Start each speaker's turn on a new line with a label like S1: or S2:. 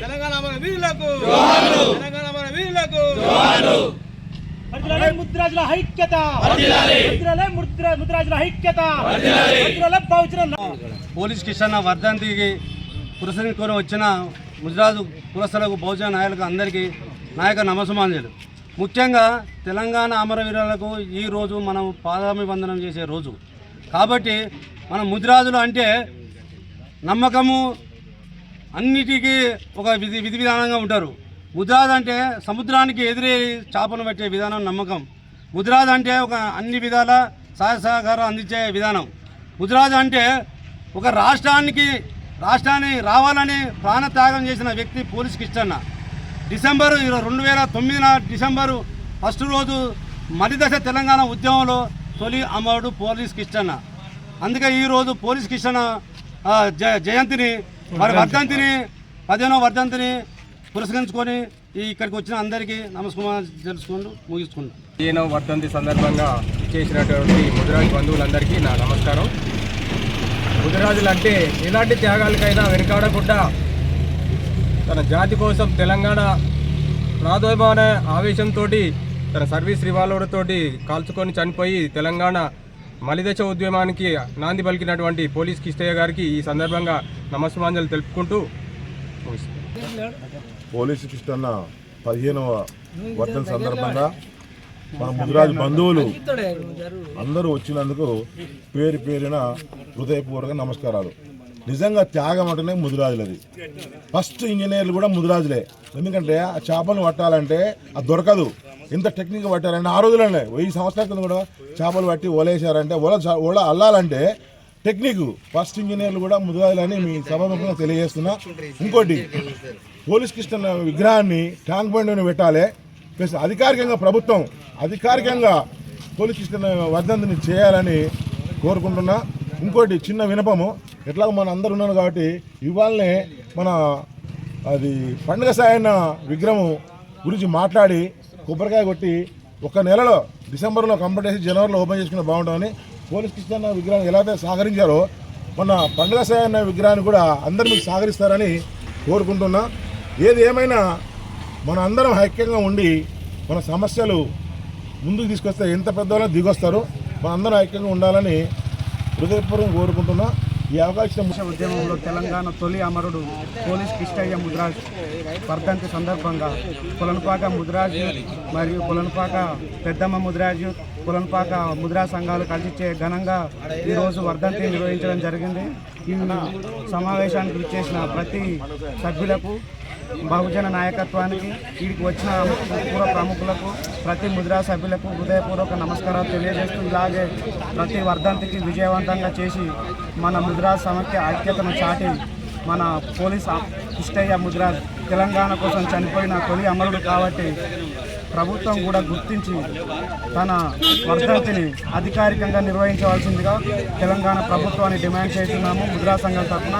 S1: తెలంగాణ మన వీరులకు తెలంగాణ మన వీరులకు
S2: ముద్రాజుల ఐక్యత. ముద్రాజుల ఐక్యత
S3: పోలీస్ కిషన్ వర్ధంతికి పురస్కరించుకొని వచ్చిన గుజరాత్ పురస్సులకు బహుజన నాయకులకు అందరికీ నాయక నమస్మాంజలు ముఖ్యంగా తెలంగాణ అమరవీరులకు ఈ రోజు మనం పాదాభివందనం చేసే రోజు. కాబట్టి మన ముదిరాజులు అంటే నమ్మకము అన్నిటికీ ఒక విధి విధి విధానంగా ఉంటారు. ముద్రాజ్ అంటే సముద్రానికి ఎదురే చేపను పెట్టే విధానం నమ్మకం. ముద్రాజ్ అంటే ఒక అన్ని విధాల సహాయ సహకారం అందించే విధానం. ముద్రాజ్ అంటే ఒక రాష్ట్రానికి రాష్ట్రాన్ని రావాలని ప్రాణత్యాగం చేసిన వ్యక్తి పోలీస్ కిష్టన్న. డిసెంబర్ ఇరవై రెండు వేల తొమ్మిదిన డిసెంబరు ఫస్ట్ రోజు మలిదశ తెలంగాణ ఉద్యమంలో తొలి అమరుడు పోలీస్ కిష్టన్న. అందుకే ఈరోజు పోలీస్ కిష్టన్న జయంతిని మరి వర్ధంతిని. పదిహేనో వర్ధంతిని పురస్కరించుకొని ఈ ఇక్కడికి వచ్చిన అందరికీ నమస్కారం తెలుసుకుంటూ ముగించుకుంటాం
S4: ఈయన వర్ధంతి సందర్భంగా చేసినటువంటి ముదిరాజు బంధువులందరికీ నా నమస్కారం. ముదిరాజులు అంటే ఎలాంటి త్యాగాలకైనా వెనుకాడకుండా తన జాతి కోసం తెలంగాణ ప్రాదుర్భావన ఆవేశంతో తన సర్వీస్ రివాల్వర్తోటి కాల్చుకొని చనిపోయి తెలంగాణ మలిదశ ఉద్యమానికి నాంది పలికినటువంటి పోలీస్ కిష్టయ్య గారికి ఈ సందర్భంగా నమస్మాంజలు తెలుపుకుంటూ
S5: పోలీసు కిష్టన్న పదిహేనవ వర్ధన సందర్భంగా మన ముదిరాజు బంధువులు అందరూ వచ్చినందుకు పేరు పేరిన హృదయపూర్వక నమస్కారాలు. నిజంగా త్యాగం అంటేనే ముదిరాజులది. ఫస్ట్ ఇంజనీర్లు కూడా ముదిరాజులే. ఎందుకంటే ఆ చేపలు పట్టాలంటే అది దొరకదు. ఎంత టెక్నిక్ పట్టారంటే ఆ రోజులనే. వెయ్యి సంవత్సరాల కింద కూడా చేపలు పట్టి ఓలేసారంటే ఓల ఓల అల్లాలంటే టెక్నిక్. ఫస్ట్ ఇంజనీర్లు కూడా ముదిరాజులని మీ సభాముఖంగా తెలియజేస్తున్నా. ఇంకోటి పోలీస్ కృష్ణ విగ్రహాన్ని ట్యాంక్ బండ్ పెట్టాలి. ప్లస్ అధికారికంగా ప్రభుత్వం అధికారికంగా పోలీస్ వర్ధంతిని చేయాలని కోరుకుంటున్నా. ఇంకోటి చిన్న వినపము. ఎట్లా మన అందరు ఉన్నాను కాబట్టి ఇవాళనే మన అది పండుగ సాయన్న విగ్రహం గురించి మాట్లాడి కొబ్బరికాయ కొట్టి ఒక నెలలో డిసెంబర్లో కంప్లీట్ చేసి జనవరిలో ఓపెన్ చేసుకుని బాగుంటుందని పోలీస్ కృష్ణ విగ్రహం ఎలా అయితే సహకరించారో మొన్న పండుగ సాయన్న విగ్రహాన్ని కూడా అందరు మీకు సహకరిస్తారని కోరుకుంటున్నా. ఏది ఏమైనా మన అందరం ఐక్యంగా ఉండి మన సమస్యలు ముందుకు తీసుకొస్తే ఎంత పెద్దవాళ్ళో దిగొస్తారు మన అందరం ఐక్యంగా ఉండాలని హృదయపూర్వం కోరుకుంటున్నా ఈ అవకాశం
S6: ఉద్యమంలో తెలంగాణ తొలి అమరుడు పోలీస్ కిష్టయ్య ముద్రాజ్ వర్ధంతి సందర్భంగా పులనపాక ముద్రాజ్ మరియు పులనపాక పెద్దమ్మ ముద్రాజు పులనపాక ముద్రా సంఘాలు కలిసి ఘనంగా ఈరోజు వర్ధంతి నిర్వహించడం జరిగింది. ఈ సమావేశానికి విచ్చేసిన ప్రతి సభ్యులకు బహుజన నాయకత్వానికి వీడికి వచ్చిన పూర్వ ప్రముఖులకు ప్రతి ముద్రా సభ్యులకు హృదయపూర్వక నమస్కారాలు తెలియజేస్తూ ఇలాగే ప్రతి వర్ధంతికి విజయవంతంగా చేసి మన ముద్రా సమైక్య ఐక్యతను చాటి మన పోలీస్ ఆ- ఇష్టయ్య ముద్రా తెలంగాణ కోసం చనిపోయిన తొలి అమరుడు కాబట్టి ప్రభుత్వం కూడా గుర్తించి తన వర్ధంతిని అధికారికంగా నిర్వహించవలసిందిగా తెలంగాణ ప్రభుత్వాన్ని డిమాండ్ చేస్తున్నాము. ముద్రా సంఘం తరఫున